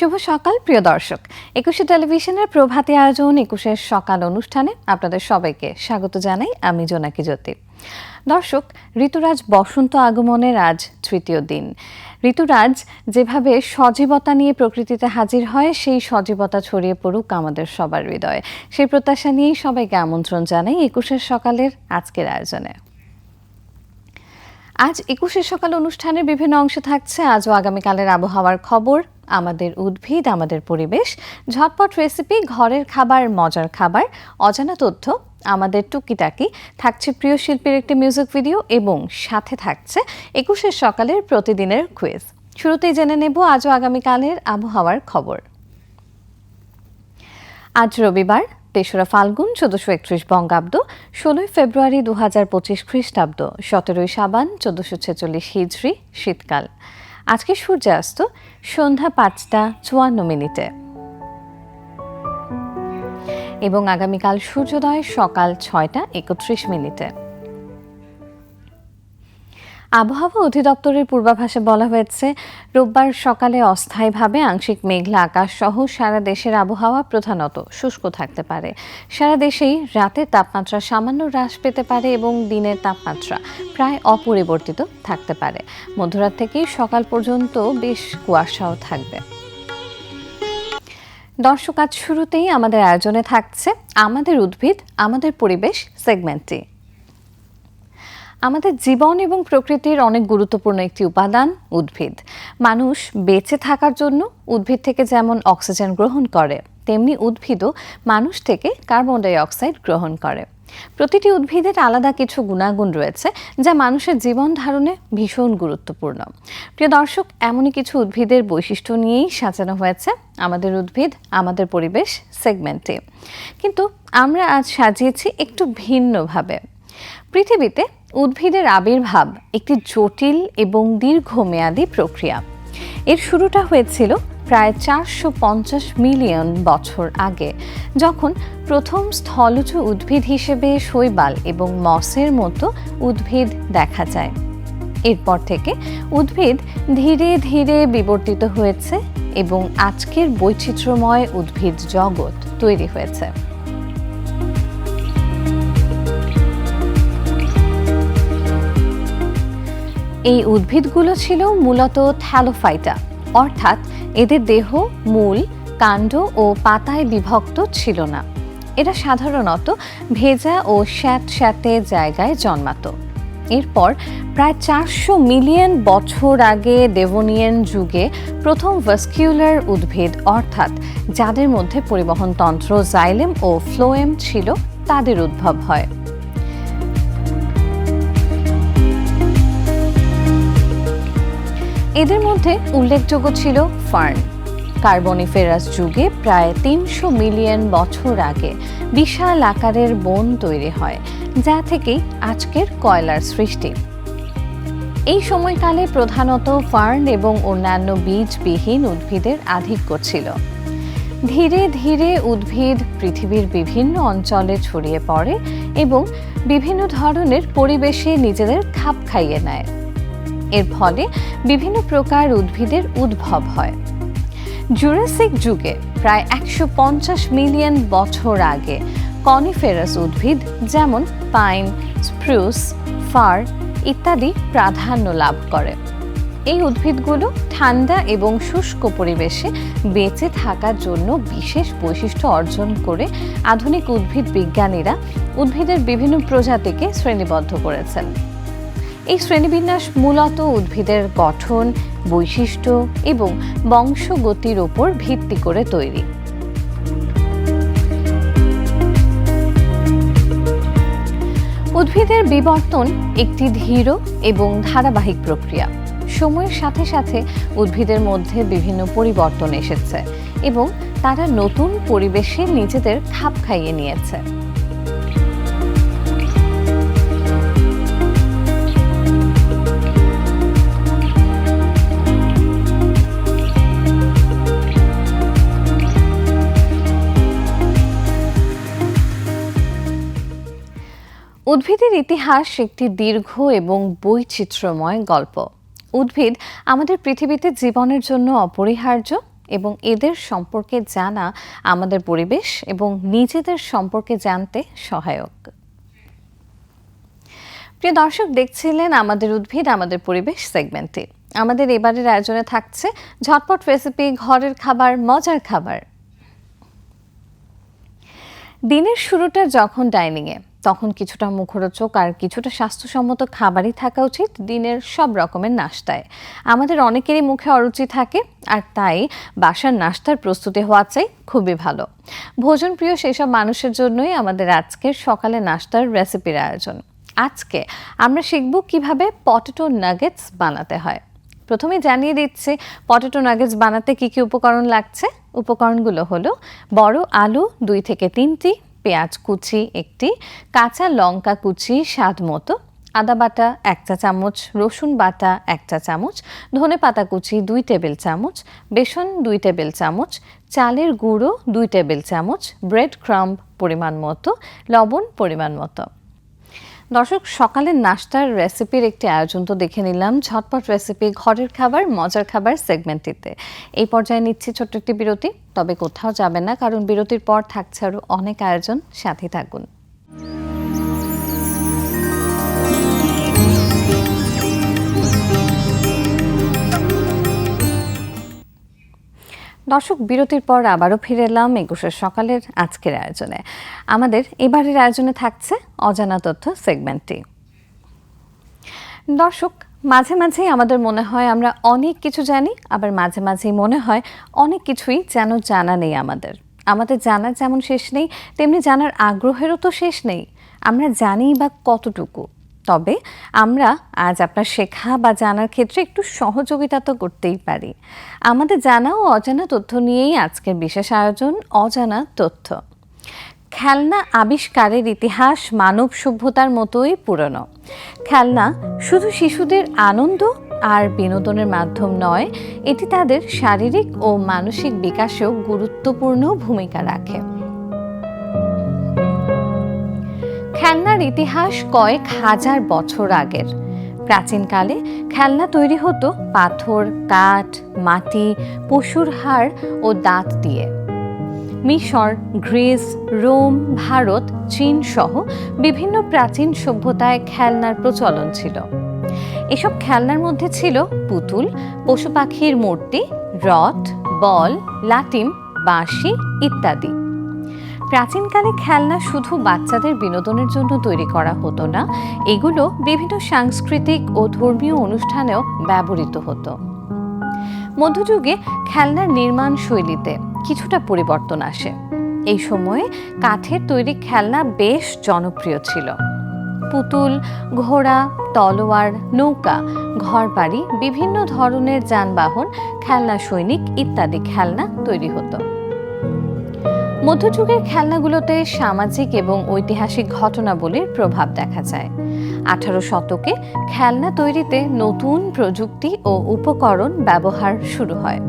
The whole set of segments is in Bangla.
শুভ সকাল, প্রিয় দর্শক। একুশে টেলিভিশনের প্রভাতী আয়োজন একুশের সকাল অনুষ্ঠানে আপনাদের সবাইকে স্বাগত জানাই আমি জোনাকি জ্যোতি। দর্শক, ঋতুরাজ বসন্ত আগমনের আজ তৃতীয় দিন। ঋতুরাজ যেভাবে সজীবতা নিয়ে প্রকৃতিতে হাজির হয়, সেই সজীবতা ছড়িয়ে পড়ুক আমাদের সবার হৃদয়ে। সেই প্রত্যাশা নিয়েই সবাইকে আমন্ত্রণ জানাই একুশের সকালের আজকের আয়োজনে। আজ একুশে সকাল অনুষ্ঠানের বিভিন্ন অংশে থাকছে আজ ও আগামীকালের আবহাওয়ার খবর। আমাদের উদ্ভিদ, আমাদের পরিবেশ, ঝটপট রেসিপি ঘরের খাবার, মজার খাবার, অজানা তথ্য, আমাদের টুকিটাকি, থাকছে প্রিয় শিল্পীর একটি মিউজিক ভিডিও এবং সাথে থাকছে একুশের সকালের প্রতিদিনের কুইজ শুরুতেই জেনে নেব আজও আগামীকালের আবহাওয়ার খবর। আজ রবিবার, তেসরা ফাল্গুন, চোদ্দশো একত্রিশ বঙ্গাব্দ, ষোলোই ফেব্রুয়ারি দু হাজার পঁচিশ খ্রিস্টাব্দ, সতেরোই সাবান, চোদ্দশো ছেচল্লিশ হিজড়ি, শীতকাল। আজকে সূর্যাস্ত সন্ধ্যা পাঁচটা চুয়ান্ন মিনিটে। এবং আগামীকাল সূর্যোদয় সকাল ছয়টা একত্রিশ মিনিটে। আবহাওয়া অধিদপ্তরের পূর্বাভাসে বলা হয়েছে, রোববার সকালে অস্থায়ীভাবে আংশিক মেঘলা আকাশ সহ সারা দেশের আবহাওয়া প্রধানত শুষ্ক থাকতে পারে। সারা দেশেই রাতের তাপমাত্রা সামান্য হ্রাস পেতে পারে এবং দিনের তাপমাত্রা প্রায় অপরিবর্তিত থাকতে পারে। মধ্যরাত থেকেই সকাল পর্যন্ত বেশ কুয়াশাও থাকবে। দর্শক, আজ শুরুতেই আমাদের আয়োজনে থাকছে আমাদের উদ্ভিদ, আমাদের পরিবেশ সেগমেন্টটি। আমাদের জীবন এবং প্রকৃতির অনেক গুরুত্বপূর্ণ একটি উপাদান, উদ্ভিদ। মানুষ বেঁচে থাকার জন্য উদ্ভিদ থেকে যেমন অক্সিজেন গ্রহণ করে, তেমনি উদ্ভিদও মানুষ থেকে কার্বন ডাই অক্সাইড গ্রহণ করে। প্রতিটি উদ্ভিদের আলাদা কিছু গুণাগুণ রয়েছে যা মানুষের জীবন ধারণে ভীষণ গুরুত্বপূর্ণ। প্রিয় দর্শক, এমনই কিছু উদ্ভিদের বৈশিষ্ট্য নিয়েই সাজানো হয়েছে আমাদের উদ্ভিদ, আমাদের পরিবেশ সেগমেন্টে। কিন্তু আমরা আজ সাজিয়েছি একটু ভিন্নভাবে। পৃথিবীতে উদ্ভিদের আবির্ভাব একটি জটিল এবং দীর্ঘমেয়াদী প্রক্রিয়া। এর শুরুটা হয়েছিল প্রায় চারশো পঞ্চাশ মিলিয়ন বছর আগে, যখন প্রথম স্থলজ উদ্ভিদ হিসেবে শৈবাল এবং মসের মতো উদ্ভিদ দেখা যায়। এরপর থেকে উদ্ভিদ ধীরে ধীরে বিবর্তিত হয়েছে এবং আজকের বৈচিত্র্যময় উদ্ভিদ জগৎ তৈরি হয়েছে। এই উদ্ভিদগুলো ছিল মূলত থ্যালোফাইটা, অর্থাৎ এদের দেহ, মূল, কাণ্ড ও পাতায় বিভক্ত ছিল না। এরা সাধারণত ভেজা ও স্যাঁত স্যাঁতে জায়গায় জন্মাত। এরপর প্রায় চারশো মিলিয়ন বছর আগে ডেভোনিয়ান যুগে প্রথম ভাস্কিউলার উদ্ভিদ, অর্থাৎ যাদের মধ্যে পরিবহন তন্ত্র জাইলেম ও ফ্লোয়েম ছিল, তাদের উদ্ভব হয়। এদের মধ্যে উল্লেখযোগ্য ছিল ফার্ন। কার্বনিফেরাস যুগে প্রায় তিনশো মিলিয়ন বছর আগে বিশাল আকারের বন তৈরি হয়, যা থেকেই আজকের কয়লার সৃষ্টি। এই সময়কালে প্রধানত ফার্ন এবং অন্যান্য বীজবিহীন উদ্ভিদের আধিক্য ছিল। ধীরে ধীরে উদ্ভিদ পৃথিবীর বিভিন্ন অঞ্চলে ছড়িয়ে পড়ে এবং বিভিন্ন ধরনের পরিবেশে নিজেদের খাপ খাইয়ে নেয়। এর ফলে বিভিন্ন প্রকার উদ্ভিদের উদ্ভব হয়। জুরাসিক যুগে প্রায় একশো পঞ্চাশ মিলিয়ন বছর আগে কনিফেরাস উদ্ভিদ যেমন পাইন, স্প্রুস, ফার ইত্যাদি প্রাধান্য লাভ করে। এই উদ্ভিদগুলো ঠান্ডা এবং শুষ্ক পরিবেশে বেঁচে থাকার জন্য বিশেষ বৈশিষ্ট্য অর্জন করে আধুনিক উদ্ভিদ বিজ্ঞানীরা উদ্ভিদের বিভিন্ন প্রজাতিকে শ্রেণীবদ্ধ করেছেন। এই শ্রেণীবিন্যাস মূলত উদ্ভিদের গঠন, বৈশিষ্ট্য এবং বংশগতির ওপর ভিত্তি করে তৈরি। উদ্ভিদের বিবর্তন একটি ধীর এবং ধারাবাহিক প্রক্রিয়া। সময়ের সাথে সাথে উদ্ভিদের মধ্যে বিভিন্ন পরিবর্তন এসেছে এবং তারা নতুন পরিবেশে নিজেদের খাপ খাইয়ে নিয়েছে। উদ্ভিদের ইতিহাস একটি দীর্ঘ এবং বৈচিত্র্যময় গল্প। উদ্ভিদ আমাদের পৃথিবীতে জীবনের জন্য অপরিহার্য এবং এদের সম্পর্কে জানা আমাদের পরিবেশ এবং নিজেদের সম্পর্কে জানতে সহায়ক। প্রিয় দর্শক, দেখছিলেন আমাদের উদ্ভিদ, আমাদের পরিবেশ সেগমেন্টে আমাদের এবারের আয়োজনে থাকছে ঝটপট রেসিপি ঘরের খাবার, মজার খাবার। দিনের শুরুটা যখন ডাইনিংয়ে তখন কিছুটা মুখরোচক আর কিছুটা স্বাস্থ্যসম্মত খাবারই থাকা উচিত দিনের সব রকমের নাস্তায়। আমাদের অনেকেরই মুখে অরুচি থাকে আর তাই বাসার নাস্তার প্রস্তুতি হওয়া চাই খুবই ভালো। ভোজন প্রিয় সেসব মানুষের জন্যই আমাদের আজকের সকালে নাস্তার রেসিপির আয়োজন। আজকে আমরা শিখব কীভাবে পটেটো নাগেটস বানাতে হয়। প্রথমে জানিয়ে দিচ্ছি পটেটো নাগেটস বানাতে কি কি উপকরণ লাগছে। উপকরণগুলো হলো বড় আলু দুই থেকে তিনটি পেঁয়াজ কুচি, একটি কাঁচা লঙ্কা কুচি, স্বাদ মতো। আদা বাটা এক চা চামচ, রসুন বাটা এক চা চামচ, ধনে পাতা কুচি দুই টেবিল চামচ, বেসন দুই টেবিল চামচ, চালের গুঁড়ো দুই টেবিল চামচ, ব্রেড ক্রাম্ব পরিমাণ মতো, লবণ পরিমাণ মতো। দর্শক, সকালের নাস্তার রেসিপির একটি আয়োজন তো দেখে নিলাম। ঝটপট রেসিপি ঘরের খাবার, মজার খাবার সেগমেন্টটিতে এই পর্যায়ে নিচ্ছি ছোট্ট একটি বিরতি, তবে কোথাও যাবে না, কারণ বিরতির পর থাকছে আরও অনেক আয়োজন। সাথে থাকুন। দর্শক, বিরতির পর আবারও ফিরে এলাম একুশের সকালের আজকের আয়োজনে। আমাদের এবারের আয়োজনে থাকছে অজানা তথ্য সেগমেন্টটি। দর্শক, মাঝে মাঝেই আমাদের মনে হয় আমরা অনেক কিছু জানি, আবার মাঝে মাঝেই মনে হয় অনেক কিছুই যেন জানা নেই আমাদের। আমাদের জানার যেমন শেষ নেই, তেমনি জানার আগ্রহেরও তো শেষ নেই। আমরা জানি বা কতটুকু। তবে আমরা আজ আপনার শেখা বা জানার ক্ষেত্রে একটু সহযোগিতা তো করতেই পারি। আমাদের জানা ও অজানা তথ্য নিয়েই আজকের বিশেষ আয়োজন, অজানা তথ্য। খেলনা আবিষ্কারের ইতিহাস মানব সভ্যতার মতোই পুরনো। খেলনা শুধু শিশুদের আনন্দ আর বিনোদনের মাধ্যম নয়, এটি তাদের শারীরিক ও মানসিক বিকাশেও গুরুত্বপূর্ণ ভূমিকা রাখে। খেলনার ইতিহাস কয়েক হাজার বছর আগের। প্রাচীনকালে খেলনা তৈরি হতো পাথর, কাঠ, মাটি, পশুর হাড় ও দাঁত দিয়ে। মিশর, গ্রিস, রোম, ভারত, চীন সহ বিভিন্ন প্রাচীন সভ্যতায় খেলনার প্রচলন ছিল। এসব খেলনার মধ্যে ছিল পুতুল, পশু পাখির মূর্তি, রথ, বল, লাটিম, বাঁশি ইত্যাদি। প্রাচীনকালে খেলনা শুধু বাচ্চাদের বিনোদনের জন্য তৈরি করা হতো না, এগুলো বিভিন্ন সাংস্কৃতিক ও ধর্মীয় অনুষ্ঠানেও ব্যবহৃত হতো। মধ্যযুগে খেলনার নির্মাণ শৈলীতে কিছুটা পরিবর্তন আসে। এই সময়ে কাঠের তৈরি খেলনা বেশ জনপ্রিয় ছিল। পুতুল, ঘোড়া, তলোয়ার, নৌকা, ঘরবাড়ি, বিভিন্ন ধরনের যানবাহন, খেলনা সৈনিক ইত্যাদি খেলনা তৈরি হতো। মধ্যযুগের খেলনাগুলোতে সামাজিক এবং ঐতিহাসিক ঘটনাবলীর প্রভাব দেখা যায়। আঠারো শতকে খেলনা তৈরিতে নতুন প্রযুক্তি ও উপকরণ ব্যবহার শুরু হয়।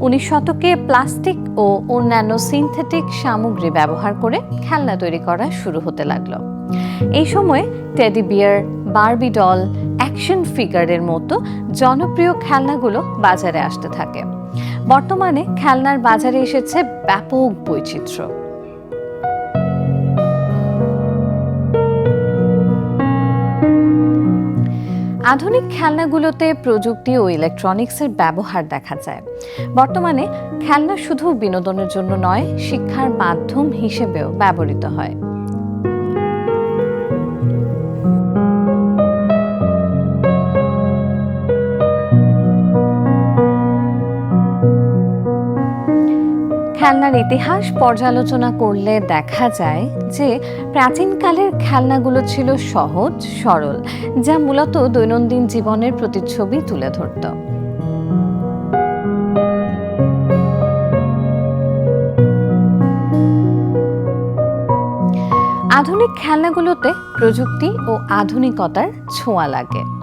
উনিশ শতকে প্লাস্টিক ও অন্যান্য সিনথেটিক সামগ্রী ব্যবহার করে খেলনা তৈরি করা শুরু হতে লাগল। এই সময়ে teddy bear, Barbie doll, action ফিগারের মতো জনপ্রিয় খেলনাগুলো বাজারে আসতে থাকে। বর্তমানে খেলনার বাজারে এসেছে ব্যাপক বৈচিত্র্য। আধুনিক খেলনাগুলোতে প্রযুক্তি ও ইলেকট্রনিক্সের ব্যবহার দেখা যায়। বর্তমানে খেলনা শুধু বিনোদনের জন্য নয়, শিক্ষার মাধ্যম হিসেবেও ব্যবহৃত হয়। খেলনার ইতিহাস পর্যালোচনা করলে দেখা যায় যে প্রাচীনকালের খেলনাগুলো ছিল সহজ, সরল, যা মূলত দৈনন্দিন জীবনের প্রতিচ্ছবি তুলে ধরত। আধুনিক খেলনাগুলোতে প্রযুক্তি ও আধুনিকতার ছোঁয়া লাগে।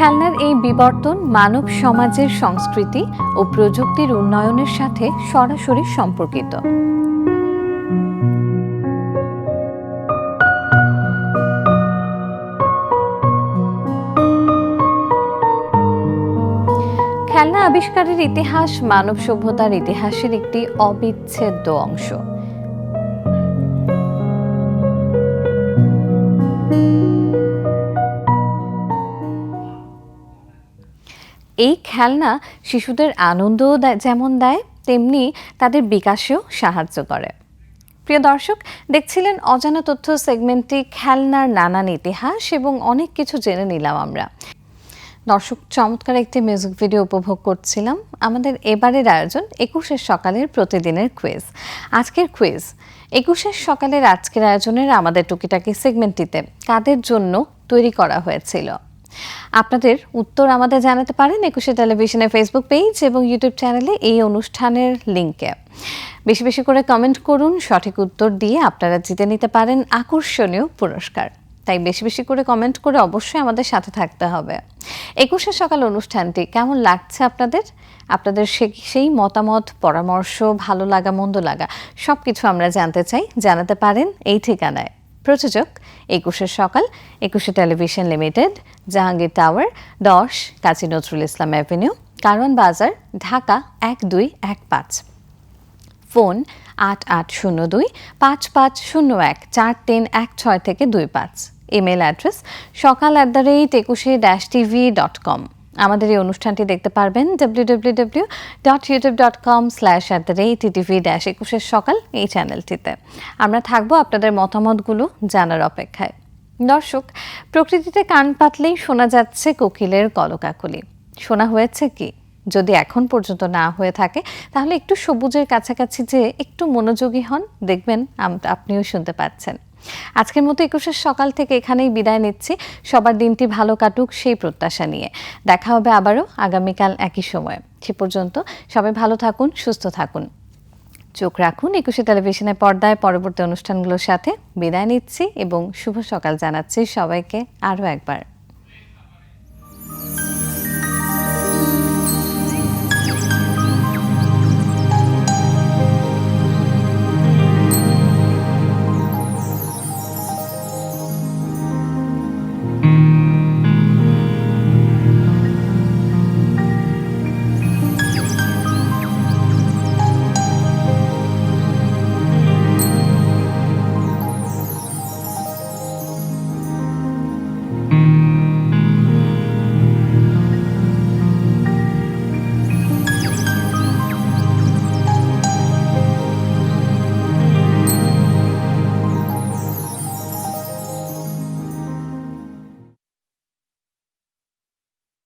খেলনার এই বিবর্তন মানব সমাজের সংস্কৃতি ও প্রযুক্তির উন্নয়নের সাথে সরাসরি সম্পর্কিত। খেলনা আবিষ্কারের ইতিহাস মানব সভ্যতার ইতিহাসের একটি অবিচ্ছেদ্য অংশ। এই খেলনা শিশুদের আনন্দও যেমন দেয়, তেমনি তাদের বিকাশেও সাহায্য করে। প্রিয় দর্শক, দেখছিলেন অজানা তথ্য সেগমেন্টটি খেলনার নানান ইতিহাস এবং অনেক কিছু জেনে নিলাম আমরা। দর্শক, চমৎকার একটি মিউজিক ভিডিও উপভোগ করছিলাম। আমাদের এবারের আয়োজন একুশের সকালের প্রতিদিনের কুইজ আজকের কুইজ একুশের সকালের আজকের আয়োজনের আমাদের টুকিটাকি সেগমেন্টটিতে কাদের জন্য তৈরি করা হয়েছিল? আপনাদের উত্তর আমাদের জানাতে পারেন একুশে টেলিভিশনের ফেসবুক পেজ এবং ইউটিউব চ্যানেলে এই অনুষ্ঠানের লিঙ্কে বেশি বেশি করে কমেন্ট করুন, সঠিক উত্তর দিয়ে আপনারা জিতে নিতে পারেন আকর্ষণীয় পুরস্কার। তাই বেশি বেশি করে কমেন্ট করে অবশ্যই আমাদের সাথে থাকতে হবে। একুশে সকাল অনুষ্ঠানটি কেমন লাগছে আপনাদের? আপনাদের সেই মতামত, পরামর্শ, ভালো লাগা, মন্দ লাগা সব কিছু আমরা জানতে চাই, জানাতে পারেন এই ঠিকানায়। প্রযোজক, একুশে সকাল, একুশে টেলিভিশন লিমিটেড, জাহাঙ্গীর টাওয়ার, দশ, কাজী নজরুল ইসলাম অ্যাভিনিউ কারওয়ান বাজার, ঢাকা এক দুই এক পাঁচ। ফোন আট আট শূন্য দুই, পাঁচ পাঁচ শূন্য এক, চার তিন এক ছয় থেকে দুই পাঁচ। Email address Sokal at the rate Ekushey dash TV dot com. আমাদের এই অনুষ্ঠানটি দেখতে পারবেন W W W dot dot com slash at the একুশের সকাল এই চ্যানেলটিতে আমরা থাকব আপনাদের মতামতগুলো জানার অপেক্ষায়। দর্শক, প্রকৃতিতে কান পাতলেই শোনা যাচ্ছে কোকিলের কলকাকলি। শোনা হয়েছে কি? যদি এখন পর্যন্ত না হয়ে থাকে, তাহলে একটু সবুজের কাছাকাছি যে একটু মনোযোগী হন। দেখবেন আপনিও শুনতে পাচ্ছেন। আজকের মতো একুশের সকাল থেকে এখানেই বিদায় নিচ্ছি। সবার দিনটি ভালো কাটুক সেই প্রত্যাশা নিয়ে। দেখা হবে আবারও আগামীকাল একই সময়ে। সে পর্যন্ত সবাই ভালো থাকুন, সুস্থ থাকুন। চোখ রাখুন একুশে টেলিভিশনের পর্দায় পরবর্তী অনুষ্ঠানগুলোর সাথে। বিদায় নিচ্ছি এবং শুভ সকাল জানাচ্ছি সবাইকে আরও একবার।